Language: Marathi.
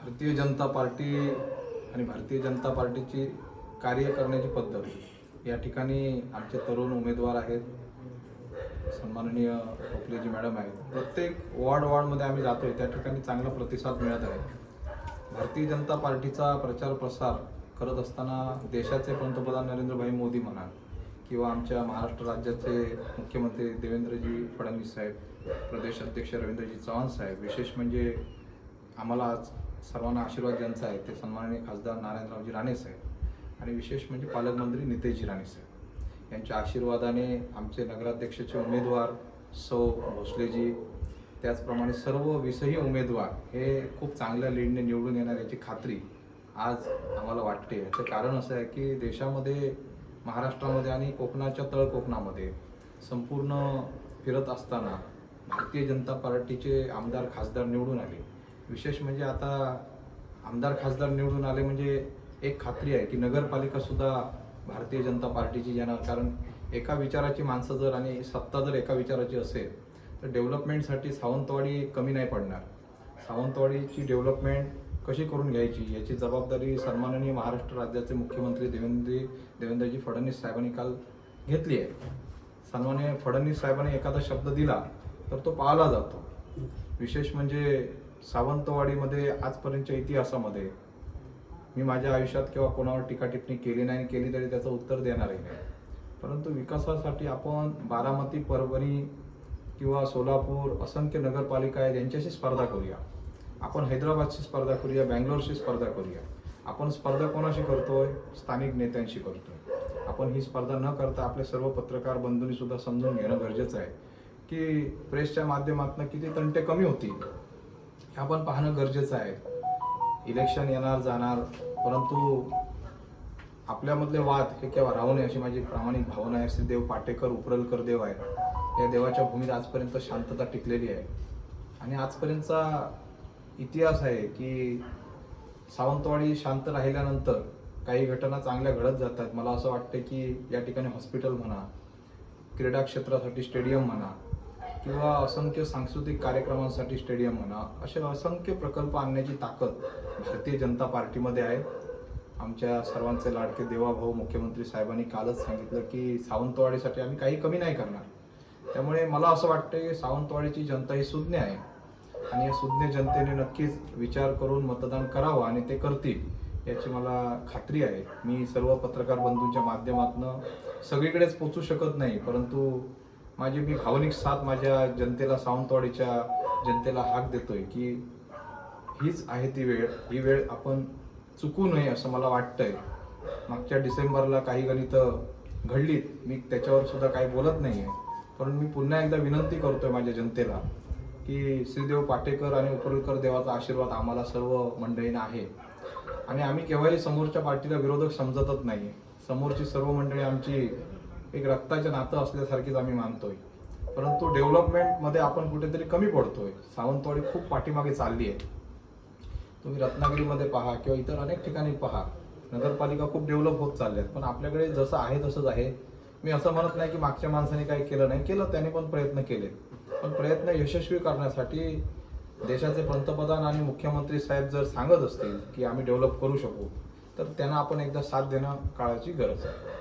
भारतीय जनता पार्टी आणि भारतीय जनता पार्टीची कार्य करण्याची पद्धत. या ठिकाणी आमचे तरुण उमेदवार आहेत. सन्माननीय खोपलेजी मॅडम आहेत. प्रत्येक वॉर्ड वॉर्डमध्ये आम्ही जातोय. त्या ठिकाणी चांगला प्रतिसाद मिळत आहे. भारतीय जनता पार्टीचा प्रचार प्रसार करत असताना देशाचे पंतप्रधान नरेंद्रभाई मोदी म्हणा किंवा आमच्या महाराष्ट्र राज्याचे मुख्यमंत्री देवेंद्रजी फडणवीस साहेब प्रदेश अध्यक्ष रवींद्रजी चव्हाण साहेब विशेष म्हणजे आम्हाला आज सर्वांना आशीर्वाद ज्यांचा आहे ते सन्माननीय खासदार नारायणरावजी राणे साहेब आणि विशेष म्हणजे पालकमंत्री नितेशजी राणे साहेब. यांच्या आशीर्वादाने आमचे नगराध्यक्षाचे उमेदवार सौ भोसलेजी त्याचप्रमाणे सर्व विषयी उमेदवार हे खूप चांगल्या लीडने निवडून येणार याची खात्री आज आम्हाला वाटते. याचं कारण असं आहे की देशामध्ये महाराष्ट्रामध्ये आणि कोकणाच्या तळ कोकणामध्ये संपूर्ण फिरत असताना भारतीय जनता पार्टीचे आमदार खासदार निवडून आले. विशेष म्हणजे आता आमदार खासदार निवडून आले म्हणजे एक खात्री आहे की नगरपालिका सुद्धा भारतीय जनता पार्टीची येणार. कारण एका विचाराची माणसं जर आणि सत्ता जर एका विचाराची असेल तर डेव्हलपमेंटसाठी सावंतवाडी कमी नाही पडणार. सावंतवाडीची डेव्हलपमेंट कशी करून घ्यायची याची जबाबदारी सन्माननीय महाराष्ट्र राज्याचे मुख्यमंत्री देवेंद्र देवेंद्रजी फडणवीस साहेबांनी काल घेतली आहे. सन्माननीय फडणवीस साहेबांनी एखादा शब्द दिला तर तो पाळला जातो. विशेष म्हणजे सावंतवाडीमध्ये आजपर्यंतच्या इतिहासामध्ये मी माझ्या आयुष्यात किंवा कोणावर टीका टिप्पणी केली नाही केली तरी त्याचं उत्तर देणार आहे परंतु विकासासाठी आपण बारामती परभणी किंवा सोलापूर असंख्य नगरपालिका आहेत यांच्याशी स्पर्धा करूया. आपण हैदराबादशी स्पर्धा करूया बँगलोरशी स्पर्धा करूया. आपण स्पर्धा कोणाशी करतोय? स्थानिक नेत्यांशी करतोय. आपण ही स्पर्धा न करता आपले सर्व पत्रकार बंधूंनी सुद्धा समजून घेणं गरजेचं आहे की प्रेसच्या माध्यमातून किती तंटे कमी होतील. हे आपण पाहणं गरजेचं आहे. इलेक्शन येणार जाणार परंतु आपल्यामधले वाद हे केव्हा राहू नये अशी माझी प्रामाणिक भावना आहे. श्रीदेव देव पाटेकर उपरलकर देव आहे. या देवाच्या भूमीत आजपर्यंत शांतता टिकलेली आहे. आणि आजपर्यंतचा इतिहास आहे की सावंतवाडी शांत राहिल्यानंतर काही घटना चांगल्या घडत जातात. मला असं वाटतं की या ठिकाणी हॉस्पिटल म्हणा क्रीडा क्षेत्रासाठी स्टेडियम म्हणा किंवा असंख्य सांस्कृतिक कार्यक्रमांसाठी स्टेडियम म्हणा असे असंख्य प्रकल्प आणण्याची ताकद भारतीय जनता पार्टीमध्ये आहे. आमच्या सर्वांचे लाडके देवाभाऊ मुख्यमंत्री साहेबांनी कालच सांगितलं की सावंतवाडीसाठी आम्ही काही कमी नाही करणार. त्यामुळे मला असं वाटतं की सावंतवाडीची जनता ही सुज्ञ आहे. आणि या सुज्ञ जनतेने नक्कीच विचार करून मतदान करावं आणि ते करतील याची मला खात्री आहे. मी सर्व पत्रकार बंधूंच्या माध्यमातून सगळीकडेच पोचू शकत नाही परंतु माझी मी भावनिक साथ माझ्या जनतेला सावंतवाडीच्या जनतेला हाक देतोय की हीच आहे ती वेळ. ही वेळ आपण चुकू नये असं मला वाटतंय. मागच्या डिसेंबरला काही गणितं घडलीत. मी त्याच्यावर सुद्धा काही बोलत नाही आहे पण मी पुन्हा एकदा विनंती करतोय माझ्या जनतेला की श्रीदेव पाटेकर आणि उपरुलकर देवाचा आशीर्वाद आम्हाला सर्व मंडळींना आहे. आणि आम्ही केव्हाही समोरच्या पार्टीला विरोधक समजतच नाही समोरची सर्व मंडळी आमची एक रक्ताचं नातं असल्यासारखीच आम्ही मानतोय. परंतु डेव्हलपमेंटमध्ये आपण कुठेतरी कमी पडतोय. सावंतवाडी खूप पाठीमागे चालली आहे. तुम्ही रत्नागिरीमध्ये पहा किंवा इतर अनेक ठिकाणी पहा. नगरपालिका खूप डेव्हलप होत चालल्या आहेत पण आपल्याकडे जसं आहे तसंच आहे. मी असं म्हणत नाही की मागच्या माणसाने काही केलं नाही. केलं त्याने पण प्रयत्न केले. पण प्रयत्न यशस्वी करण्यासाठी देशाचे पंतप्रधान आणि मुख्यमंत्री साहेब जर सांगत असतील की आम्ही डेव्हलप करू शकू तर त्यांना आपण एकदा साथ देणं काळाची गरज आहे.